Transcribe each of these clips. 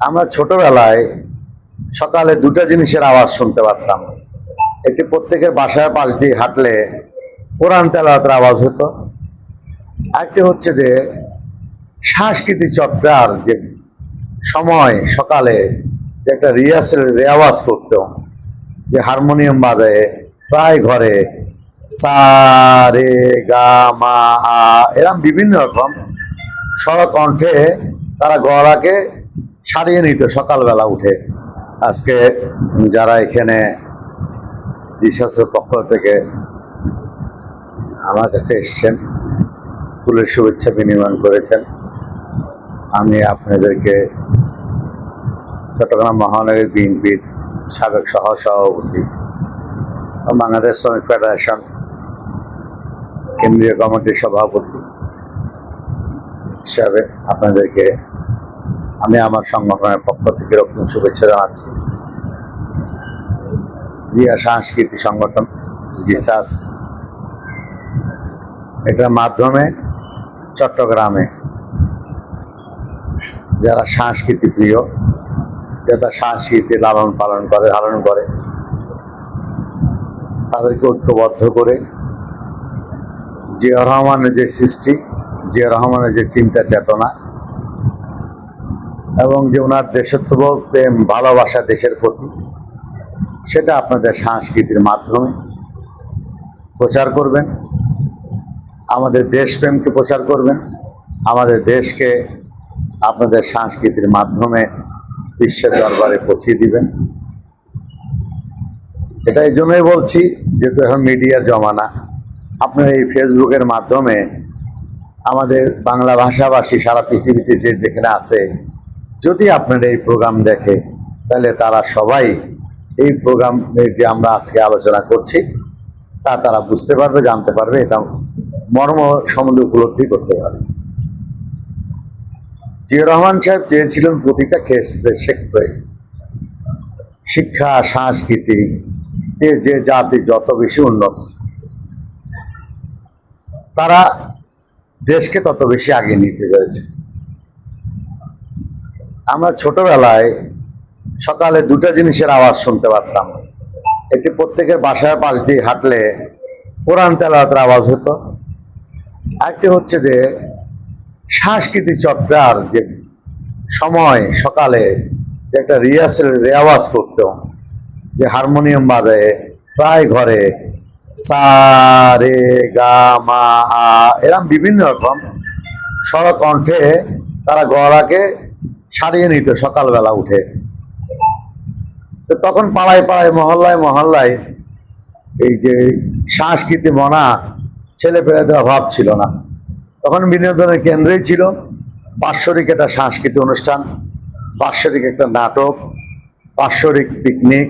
আমরা ছোটবেলায় সকালে দুটো জিনিসের আওয়াজ শুনতে পারতাম। একটি প্রত্যেকের বাসায় পাশ দিয়ে হাঁটলে কোরআন তেলাওয়াতের আওয়াজ হতো। আরেকটি হচ্ছে যে সাংস্কৃতিক চর্চার যে সময় সকালে যে একটা রিহার্সেল রেওয়াজ করতো, যে হারমোনিয়াম বাজায় প্রায় ঘরে সা, রে, গা, মা, আ এরকম বিভিন্ন রকম স্বরকণ্ঠে তারা গলাকে সারিয়ে নিত সকালবেলা উঠে আজকে যারা এখানে জিসাসের পক্ষ থেকে আমার কাছে এসছেন, ফুলের শুভেচ্ছা বিনিময় করেছেন। আমি আপনাদেরকে চট্টগ্রাম মহানগর বিএনপির সাবেক সহ সভাপতি বাংলাদেশ শ্রমিক ফেডারেশন কেন্দ্রীয় কমিটির সভাপতি হিসাবে আপনাদেরকে আমি আমার সংগঠনের পক্ষ থেকে রক্তিম শুভেচ্ছা জানাচ্ছি। জিয়া সাংস্কৃতিক সংগঠন, জিসাস। এটার মাধ্যমে চট্টগ্রামে যারা সংস্কৃতি প্রিয়, যারা সংস্কৃতি লালন পালন করে ধারণ করে, তাদেরকে ঐক্যবদ্ধ করে জিয়া রহমানের যে সৃষ্টি, জিয়া রহমানের যে চিন্তা চেতনা এবং যে ওনার দেশত্ববোধ, প্রেম, ভালোবাসা দেশের প্রতি, সেটা আপনাদের সংস্কৃতির মাধ্যমে প্রচার করবেন। আমাদের দেশপ্রেমকে প্রচার করবেন। আমাদের দেশকে আপনাদের সংস্কৃতির মাধ্যমে বিশ্বের দরবারে পৌঁছিয়ে দিবেন। এটা এই জন্যই বলছি, যেহেতু এখন মিডিয়ার জমানা, আপনার এই ফেসবুকের মাধ্যমে আমাদের বাংলা ভাষাভাষী সারা পৃথিবীতে যে যেখানে আছে যদি আপনার এই প্রোগ্রাম দেখে, তাহলে তারা সবাই এই প্রোগ্রামের যে আমরা আজকে আলোচনা করছি, তা তারা বুঝতে পারবে, জানতে পারবে, এটা মর্ম সম্বন্ধে উপলব্ধি করতে পারবে। জিয়া রহমান সাহেব চেয়েছিলেন প্রতিটা ক্ষেত্রে ক্ষেত্রে শিক্ষা, সংস্কৃতি যে জাতি যত বেশি উন্নত, তারা দেশকে তত বেশি আগিয়ে নিতে পেরেছে। আমরা ছোটবেলায় সকালে দুটো জিনিসের আওয়াজ শুনতে পারতাম। একটি প্রত্যেকের বাসায় পাশ দিয়ে হাঁটলে কোরআন তেলাওয়াতের আওয়াজ হতো। আরেকটি হচ্ছে যে সাংস্কৃতিক চর্চার যে সময়, সকালে যে একটা রিহার্সেল, রেওয়াজ করতো, যে হারমোনিয়াম বাজায় প্রায় ঘরে সা, রে, গা, মা, আ এরকম বিভিন্ন রকম স্বরকণ্ঠে তারা গলাকে সারিয়ে নিত সকালবেলা উঠে। তো তখন পাড়ায় পাড়ায়, মহল্লায় মহল্লায় এই যে সংস্কৃতি মনা ছেলে পেলেদের অভাব ছিল না। তখন বিনোদনের কেন্দ্রেই ছিল বাৎসরিক একটা সাংস্কৃতিক অনুষ্ঠান, বাৎসরিক একটা নাটক, বাৎসরিক পিকনিক,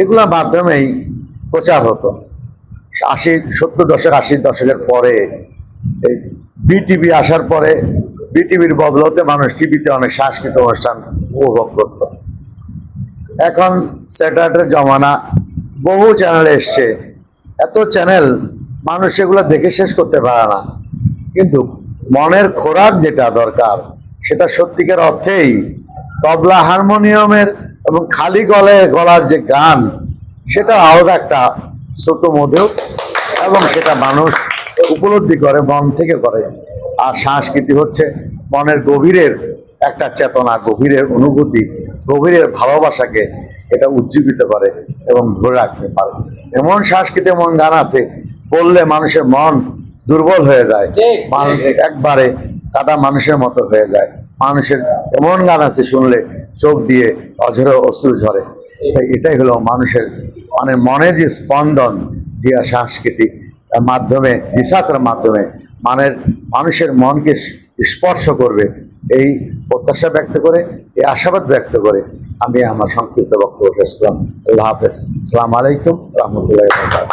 এগুলোর মাধ্যমেই প্রচার হতো। আশি, সত্তর দশক, আশির দশকের পরে এই বিটিভি আসার পরে বিটিভির বদলতে মানুষ টিভিতে অনেক সাংস্কৃতিক অনুষ্ঠান উপভোগ করত। এখন স্যাটেলাইটের জমানা, বহু চ্যানেল এসছে। এত চ্যানেল মানুষ সেগুলো দেখে শেষ করতে পারে না। কিন্তু মনের খোরাক যেটা দরকার, সেটা সত্যিকার অর্থেই তবলা হারমোনিয়ামের এবং খালি গলে গলার যে গান, সেটা আলাদা একটা শ্রোত মধু এবং সেটা মানুষ উপলব্ধি করে, মন থেকে করে। আর সংস্কৃতি হচ্ছে মনের গভীরের একটা চেতনা গভীরের অনুভূতি গভীরের ভালোবাসাকে এটা উজ্জীবিত করে এবং ধরে রাখতে পারে। এমন সাংস্কৃতিক এমন গান আছে বললে মানুষের মন দুর্বল হয়ে যায়। একবারে কাদা মানুষের মতো হয়ে যায়। মানুষের এমন গান আছে শুনলে চোখ দিয়ে অঝরে অশ্রু ঝরে। তাই এটাই হলো মানুষের মানে মনের যে স্পন্দন যে সাংস্কৃতিক মাধ্যমে জিসাসের মাধ্যমে মানের, মানুষের মনকে স্পর্শ করবে। এই প্রত্যাশা ব্যক্ত করে, এই আশাবাদ ব্যক্ত করে আমি আমার সংক্ষিপ্ত বক্তব্য শেষ করলাম। আল্লাহ হাফেজ। সালাম আলাইকুম রহমতুল্লাহ